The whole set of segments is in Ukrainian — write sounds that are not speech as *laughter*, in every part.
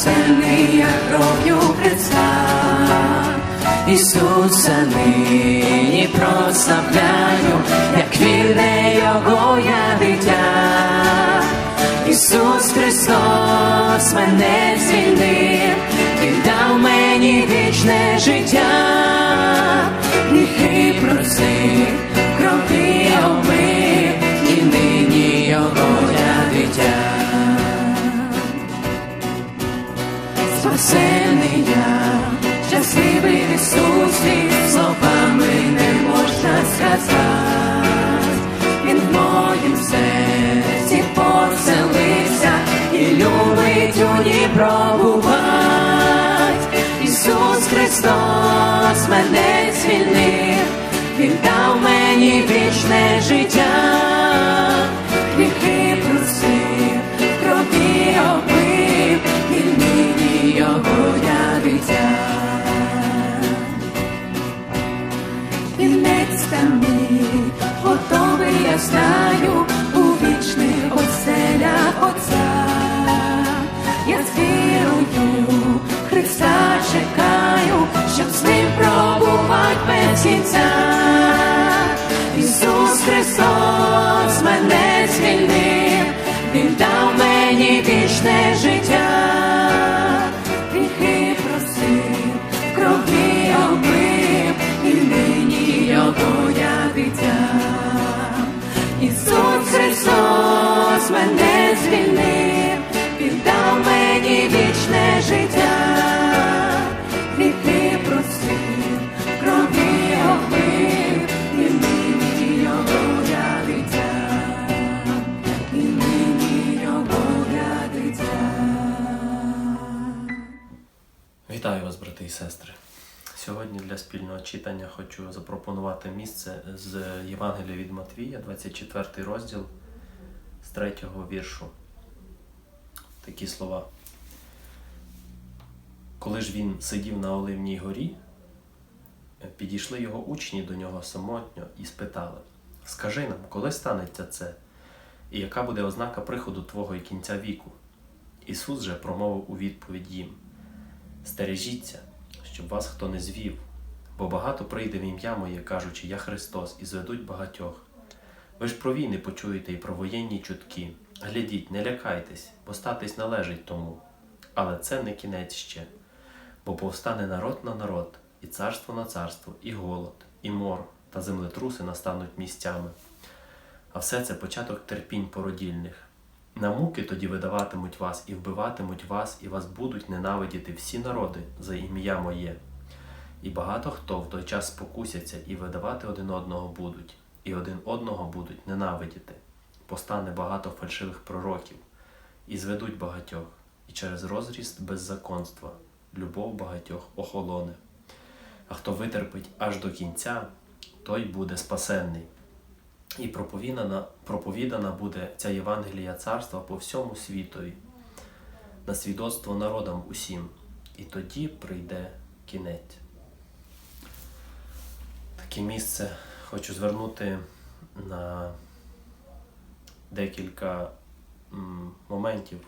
спасений я кров'ю Христа. Ісуса нині прославляю, як вірне Його я дитя. Ісус Христос мене звільнив, Він дав мені вічне життя, гріхи просив, Спасений я, щасливий в Ісусі, словами не можна сказати. Він в моїм серці поселився і любить у ній пробувать. Ісус Христос мене звільнив, Він дав мені вічне життя, пробувати кінця. Ісус Христос мене звільнив, Він дав мені вічне життя. Гріхи просив, крові обив, і нині його я дитя. Ісус Христос мене звільнив, сестри. Сьогодні для спільного читання хочу запропонувати місце з Євангелія від Матвія, 24 розділ з 3 віршу. Такі слова. Коли ж він сидів на Оливній горі, підійшли його учні до нього самотньо і спитали: Скажи нам, коли станеться це, і яка буде ознака приходу Твого і кінця віку? Ісус же промовив у відповідь їм. Стережіться, щоб вас хто не звів, бо багато прийде в ім'я моє, кажучи, я Христос, і зведуть багатьох. Ви ж про війни почуєте і про воєнні чутки. Глядіть, не лякайтесь, бо статись належить тому. Але це не кінець ще. Бо повстане народ на народ, і царство на царство, і голод, і мор, та землетруси настануть місцями. А все це початок терпінь породільних. На муки тоді видаватимуть вас і вбиватимуть вас, і вас будуть ненавидіти всі народи за ім'я моє. І багато хто в той час спокусяться і видавати один одного будуть, і один одного будуть ненавидіти. Постане багато фальшивих пророків, і зведуть багатьох, і через розріст беззаконства любов багатьох охолоне. А хто витерпить аж до кінця, той буде спасенний. І проповідана, проповідана буде ця Євангелія царства по всьому світові, на свідоцтво народам усім, і тоді прийде кінець. Таке місце хочу звернути на декілька моментів.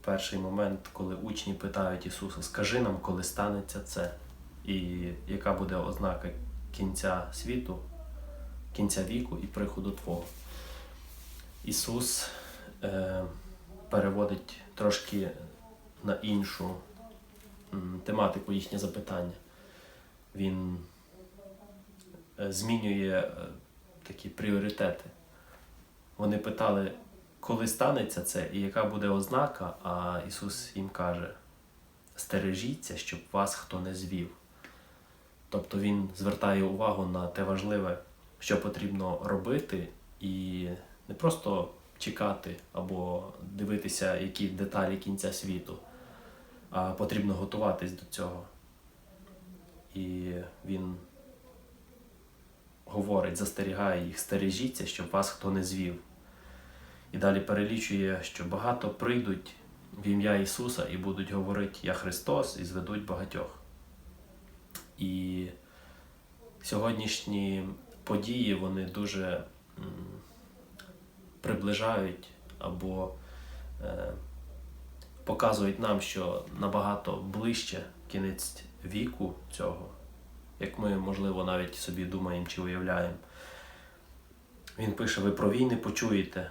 Перший момент, коли учні питають Ісуса, скажи нам, коли станеться це, і яка буде ознака кінця світу кінця віку і приходу Твого. Ісус е, переводить трошки на іншу тематику їхнє запитання. Він е, змінює е, такі пріоритети. Вони питали, коли станеться це і яка буде ознака, а Ісус їм каже: стережіться, щоб вас хто не звів. Тобто Він звертає увагу на те важливе що потрібно робити, і не просто чекати або дивитися, які деталі кінця світу, а потрібно готуватись до цього. І він говорить, застерігає їх, стережіться, щоб вас хто не звів. І далі перелічує, що багато прийдуть в ім'я Ісуса і будуть говорити Я Христос і зведуть багатьох. І сьогоднішні події вони дуже приближають або е, показують нам, що набагато ближче кінець віку цього, як ми, можливо, навіть собі думаємо чи уявляємо. Він пише: ви про війни почуєте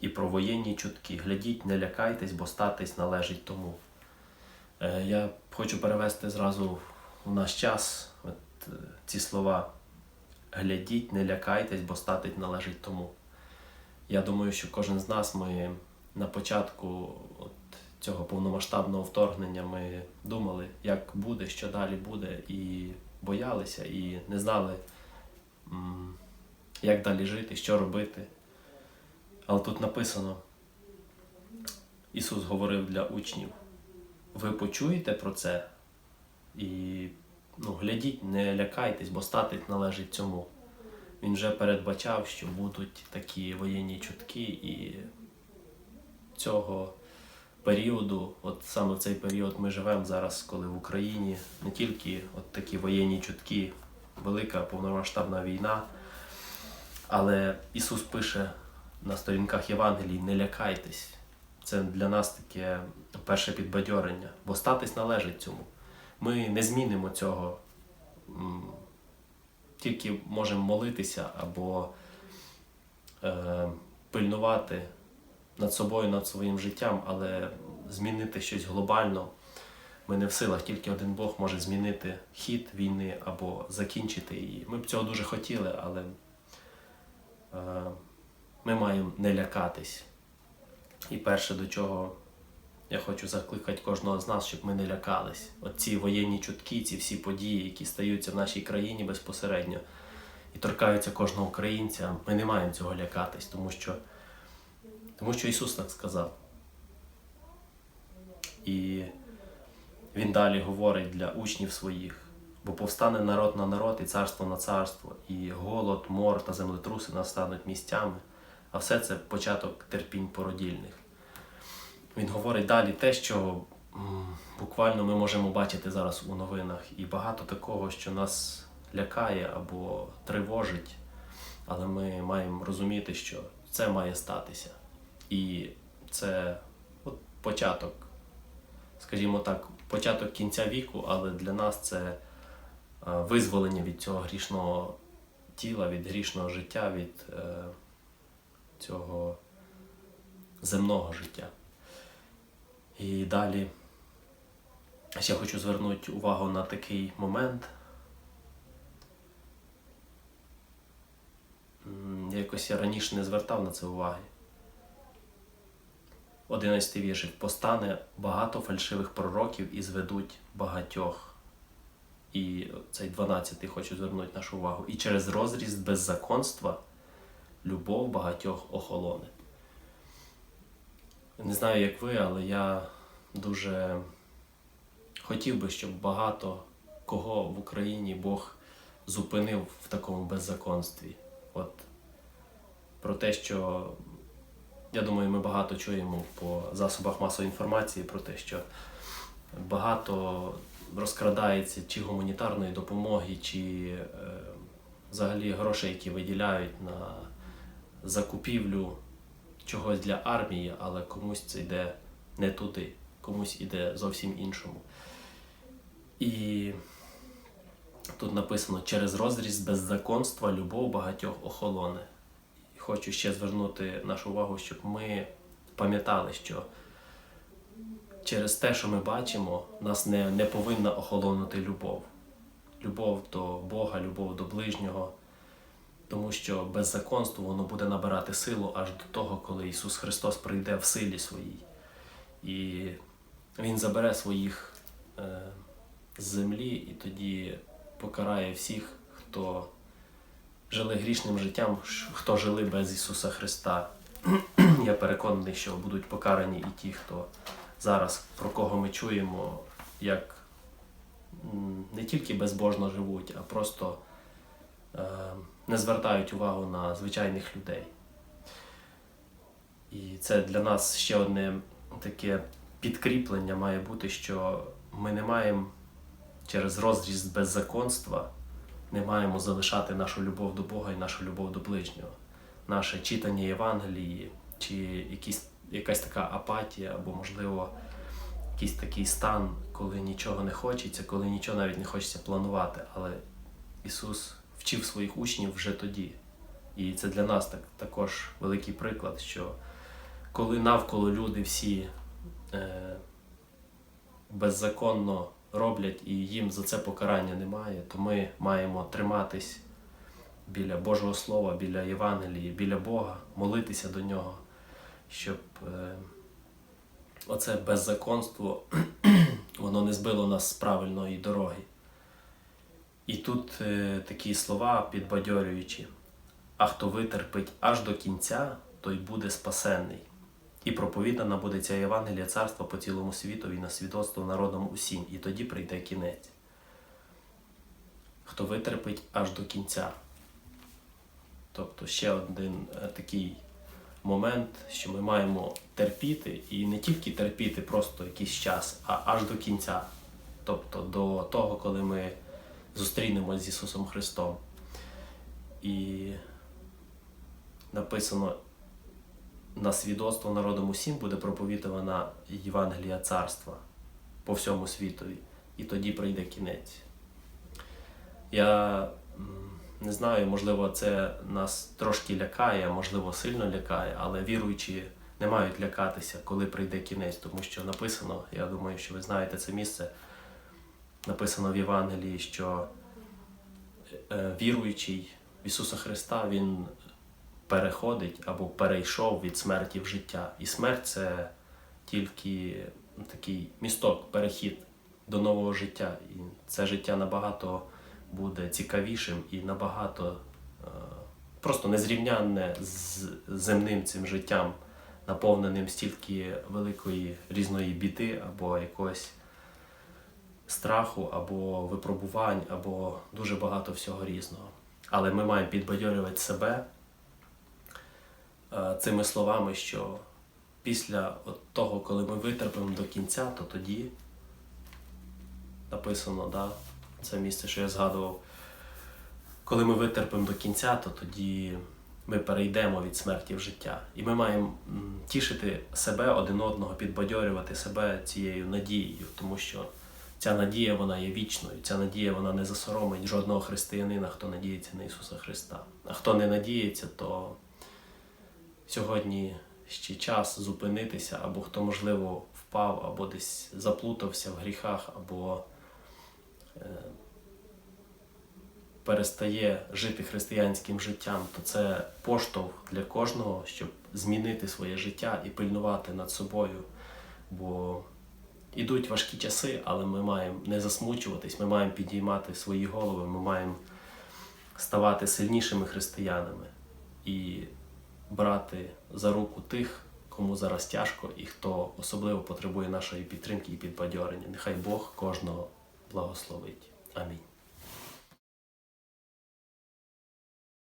і про воєнні чутки. Глядіть, не лякайтесь, бо статись належить тому. Е, Я хочу перевести зразу в наш час от, е, ці слова. Глядіть, не лякайтесь, бо статись належить тому. Я думаю, що кожен з нас ми на початку от цього повномасштабного вторгнення ми думали, як буде, що далі буде, і боялися, і не знали, як далі жити, що робити. Але тут написано, Ісус говорив для учнів: ви почуєте про це і ну, глядіть, не лякайтесь, бо статить належить цьому. Він вже передбачав, що будуть такі воєнні чутки, і цього періоду, от саме в цей період ми живемо зараз, коли в Україні не тільки от такі воєнні чутки, велика повномасштабна війна, але Ісус пише на сторінках Євангелії: не лякайтесь. Це для нас таке перше підбадьорення, бо статись належить цьому. Ми не змінимо цього. Тільки можемо молитися або е, пильнувати над собою, над своїм життям, але змінити щось глобально ми не в силах. Тільки один Бог може змінити хід війни або закінчити її. Ми б цього дуже хотіли, але е, ми маємо не лякатись. І перше, до чого я хочу закликати кожного з нас, щоб ми не лякались. Оці воєнні чутки, ці всі події, які стаються в нашій країні безпосередньо і торкаються кожного українця, ми не маємо цього лякатись, тому що, тому що Ісус так сказав. І Він далі говорить для учнів своїх, бо повстане народ на народ і царство на царство, і голод, мор та землетруси настануть місцями, а все це початок терпінь породільних. Він говорить далі те, що буквально ми можемо бачити зараз у новинах, і багато такого, що нас лякає або тривожить, але ми маємо розуміти, що це має статися. І це от початок, скажімо так, початок кінця віку, але для нас це е, визволення від цього грішного тіла, від грішного життя, від е, цього земного життя. І далі ще хочу звернути увагу на такий момент. Якось я раніше не звертав на це уваги. 11 віршів. Постане багато фальшивих пророків і зведуть багатьох. І цей 12 хочу звернути нашу увагу. І через розріст беззаконства любов багатьох охолоне. Не знаю, як ви, але я дуже хотів би, щоб багато кого в Україні Бог зупинив в такому беззаконстві. От про те, що я думаю, ми багато чуємо по засобах масової інформації про те, що багато розкрадається чи гуманітарної допомоги, чи е, взагалі грошей, які виділяють на закупівлю чогось для армії, але комусь це йде не туди, комусь іде зовсім іншому. І тут написано через розріз беззаконства любов багатьох охолоне. Хочу ще звернути нашу увагу, щоб ми пам'ятали, що через те, що ми бачимо, нас не, не повинна охолонути любов. Любов до Бога, любов до ближнього. Тому що беззаконство воно буде набирати силу аж до того, коли Ісус Христос прийде в силі своїй. І Він забере своїх е, з землі і тоді покарає всіх, хто жили грішним життям, хто жили без Ісуса Христа. *clears throat* Я переконаний, що будуть покарані і ті, хто зараз, про кого ми чуємо, як не тільки безбожно живуть, а просто е, не звертають увагу на звичайних людей. І це для нас ще одне таке підкріплення має бути, що ми не маємо через розріз беззаконства, не маємо залишати нашу любов до Бога і нашу любов до ближнього. Наше читання Євангелії чи якісь якась така апатія, або, можливо, якийсь такий стан, коли нічого не хочеться, коли нічого навіть не хочеться планувати. Але Ісус вчив своїх учнів вже тоді. І це для нас так, також великий приклад, що коли навколо люди всі е, беззаконно роблять і їм за це покарання немає, то ми маємо триматись біля Божого Слова, біля Євангелії, біля Бога, молитися до нього, щоб е, оце беззаконство *clears throat* воно не збило нас з правильної дороги. І тут е, такі слова підбадьорюючі. А хто витерпить аж до кінця, той буде спасенний. І проповідана буде ця Євангелія царства по цілому світові на свідоцтво народам усім, і тоді прийде кінець. Хто витерпить аж до кінця. Тобто ще один е, такий момент, що ми маємо терпіти, і не тільки терпіти просто якийсь час, а аж до кінця. Тобто до того, коли ми зустрінемось з Ісусом Христом. І написано на свідоцтво народом усім буде проповідувана Євангелія царства по всьому світові, і тоді прийде кінець. Я не знаю, можливо, це нас трошки лякає, можливо, сильно лякає, але віруючі не мають лякатися, коли прийде кінець, тому що написано, я думаю, що ви знаєте це місце, написано в Євангелії, що е, віруючий в Ісуса Христа, Він переходить або перейшов від смерті в життя. І смерть це тільки ну, такий місток, перехід до нового життя. І це життя набагато буде цікавішим і набагато е, просто незрівнянне з земним цим життям, наповненим стільки великої різної біди або якогось страху, або випробувань, або дуже багато всього різного. Але ми маємо підбадьорювати себе е, цими словами, що після от того, коли ми витерпимо до кінця, то тоді написано, да, це місце, що я згадував, коли ми витерпимо до кінця, то тоді ми перейдемо від смерті в життя. І ми маємо тішити себе один одного, підбадьорювати себе цією надією, тому що ця надія вона є вічною. Ця надія вона не засоромить жодного християнина, хто надіється на Ісуса Христа. А хто не надіється, то сьогодні ще час зупинитися, або хто, можливо, впав, або десь заплутався в гріхах, або е, перестає жити християнським життям, то це поштовх для кожного, щоб змінити своє життя і пильнувати над собою. Бо ідуть важкі часи, але ми маємо не засмучуватись, ми маємо підіймати свої голови, ми маємо ставати сильнішими християнами і брати за руку тих, кому зараз тяжко і хто особливо потребує нашої підтримки і підбадьорення. Нехай Бог кожного благословить. Амінь.